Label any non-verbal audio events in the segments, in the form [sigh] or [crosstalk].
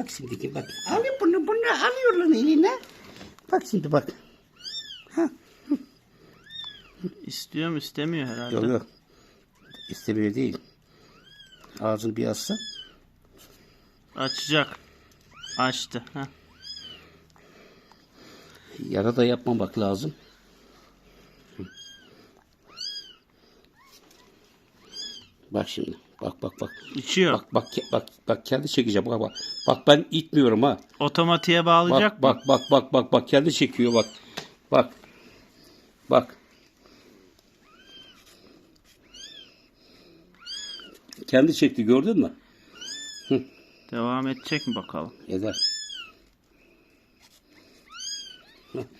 Bak şimdi ki bak. Alıyor bunu bunu alıyor lan eline. Bak şimdi bak. İstiyor mu istemiyor herhalde. Yok yok. İstemiyor değil. Ağzını bir açsa. Açacak. Açtı. Heh. Yara da yapmamak lazım. Bak şimdi. Bak bak bak. İçiyor. Bak bak bak bak kendi çekeceğim. Bak bak. Bak ben itmiyorum ha. Otomatiğe bağlayacak Bak mı? bak bak bak bak bak kendi çekiyor bak. Bak. Bak. Kendi çekti gördün mü? Devam edecek mi bakalım? Eder.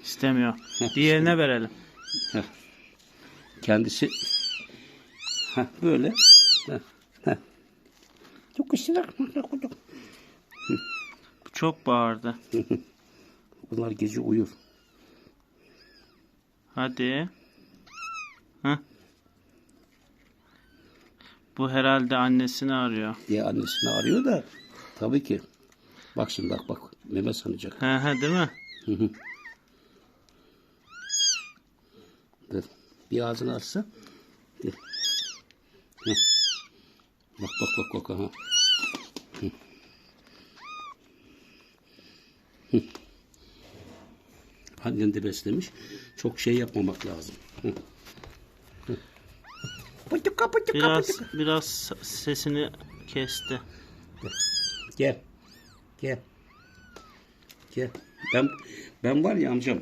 İstemiyor. Diğerine verelim. Kendisi Heh, böyle. Heh. Çok. Bu çok bağırdı. [laughs] Bunlar gece uyur. Hadi. Heh. Bu herhalde annesini arıyor. diye annesini arıyor da tabii ki. Bak şimdi bak bak meme sanacak. He he değil mi? Dur. Bir ağzını açsa. Dur. Bak bak bak bak. Ha. Hı. De beslemiş. Çok şey yapmamak lazım. Hı. Hı. Pıtıka pıtıka Biraz pıtıka. biraz sesini kesti. Gel. Gel. Gel. Ben ben var ya amcam.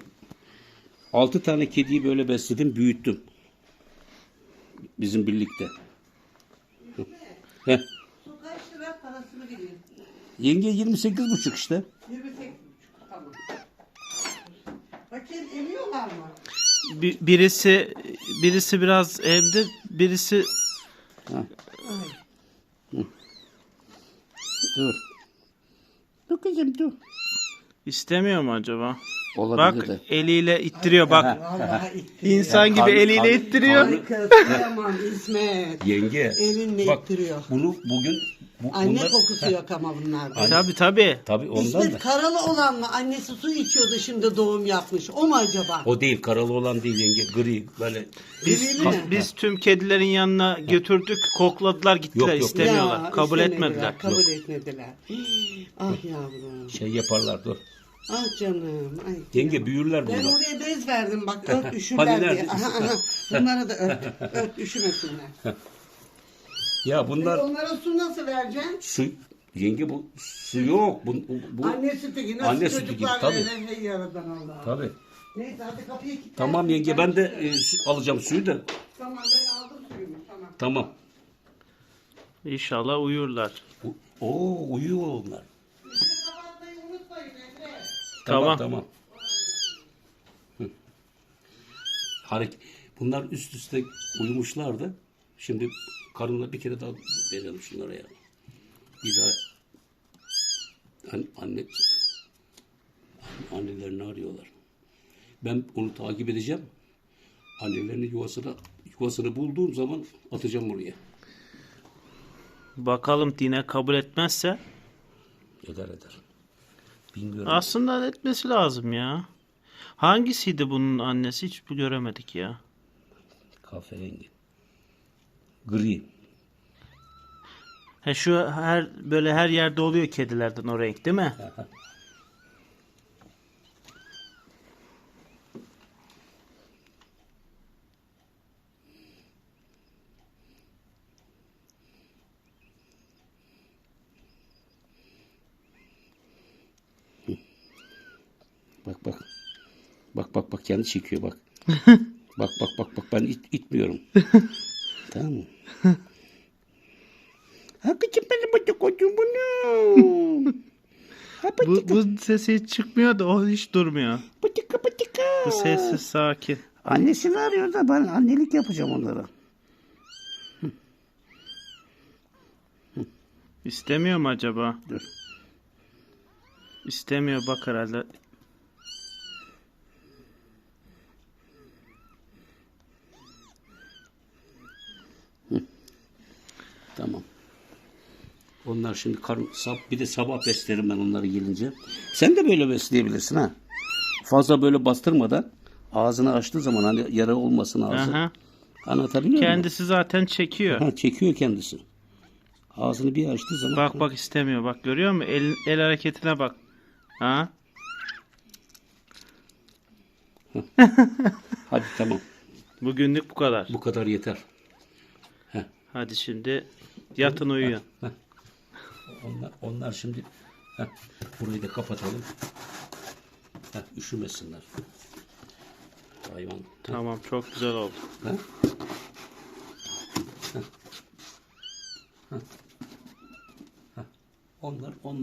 Altı tane kediyi böyle besledim, büyüttüm. Bizim birlikte. Heh. Kaç lira parasını bileyim. Yenge 28 buçuk işte. 28 buçuk. Tamam. Bakayım emiyorlar mı? Bir- birisi birisi biraz evde, birisi Dur. Dur kızım dur. istemiyor mu acaba? Olabilir Bak de. eliyle ittiriyor bak. Vallahi ittiriyor. İnsan gibi Karnı- eliyle karnı- ittiriyor. karnı- kıyamam İsmet. Yenge. Elinle Bak ittiriyor. bunu bugün bu, Anne bunlar- kokusu yok ama bunlarda. Tabi tabi. Tabii ondan İsmet da. karalı olan mı? Annesi su içiyordu şimdi doğum yapmış. O mu acaba? O değil karalı olan değil yenge. Gri böyle. Biz, mi? biz tüm kedilerin yanına götürdük, kokladılar, gittiler, Yok, yok. istemiyorlar. Ya, kabul istemediler, etmediler. Kabul etmediler. ah yavrum. Şey yaparlar dur. Ah canım. Ay, Yenge büyürler Ben bunlar. oraya bez verdim bak [laughs] ört üşürler diye. Aha, aha. Bunlara da ört. ört üşümesinler. Ya bunlar Onlara su nasıl vereceksin? su yenge bu su yok. Bu, bu, Anne sütü gibi. Nasıl Anne sütü gibi, çocuklar tabii. öyle hey yaradan Allah. Tabii. Neyse hadi kapıyı kilitler. Tamam yenge ben de e, su- alacağım suyu da. Tamam ben aldım suyumu tamam. Tamam. İnşallah uyurlar. U- Oo uyuyor onlar. Tamam. Tamam. Hı. Hareket. Bunlar üst üste uyumuşlardı. Şimdi karınla bir kere daha verelim şunlara ya. Bir daha An- anne annelerini arıyorlar. Ben onu takip edeceğim. Annelerini yuvasına yuvasını bulduğum zaman atacağım oraya. Bakalım dine kabul etmezse. Eder eder. Bilmiyorum. Aslında etmesi lazım ya. Hangisiydi bunun annesi hiç göremedik ya. Kahverengi. Gri. He şu her böyle her yerde oluyor kedilerden o renk değil mi? Bak bak. Bak bak bak kendi çekiyor bak. [laughs] bak bak bak bak ben it, itmiyorum. [laughs] tamam mı? [laughs] Hakikaten benim bacak kocuğum bunu. Bu, bu sesi hiç çıkmıyor da o hiç durmuyor. bacaka bacaka. Bu sessiz sakin. Annesini arıyor da ben annelik yapacağım onlara. İstemiyor mu acaba? Dur. İstemiyor bak herhalde. Tamam. Onlar şimdi karın, sab, bir de sabah beslerim ben onları gelince. Sen de böyle besleyebilirsin ha. Fazla böyle bastırmadan ağzını açtığı zaman hani yara olmasın ağzı. Aha. Anlatabiliyor muyum? Kendisi zaten çekiyor. Ha, çekiyor kendisi. Ağzını bir açtığı zaman. Bak bak istemiyor. Bak görüyor musun? El, el hareketine bak. Ha? Hadi tamam. [laughs] Bugünlük bu kadar. Bu kadar yeter. Hadi şimdi yatın uyuyun. Onlar, onlar şimdi Heh, burayı da kapatalım. Heh, üşümesinler. Hayvan. Tamam çok güzel oldu. Heh. Heh. Heh. Onlar onlar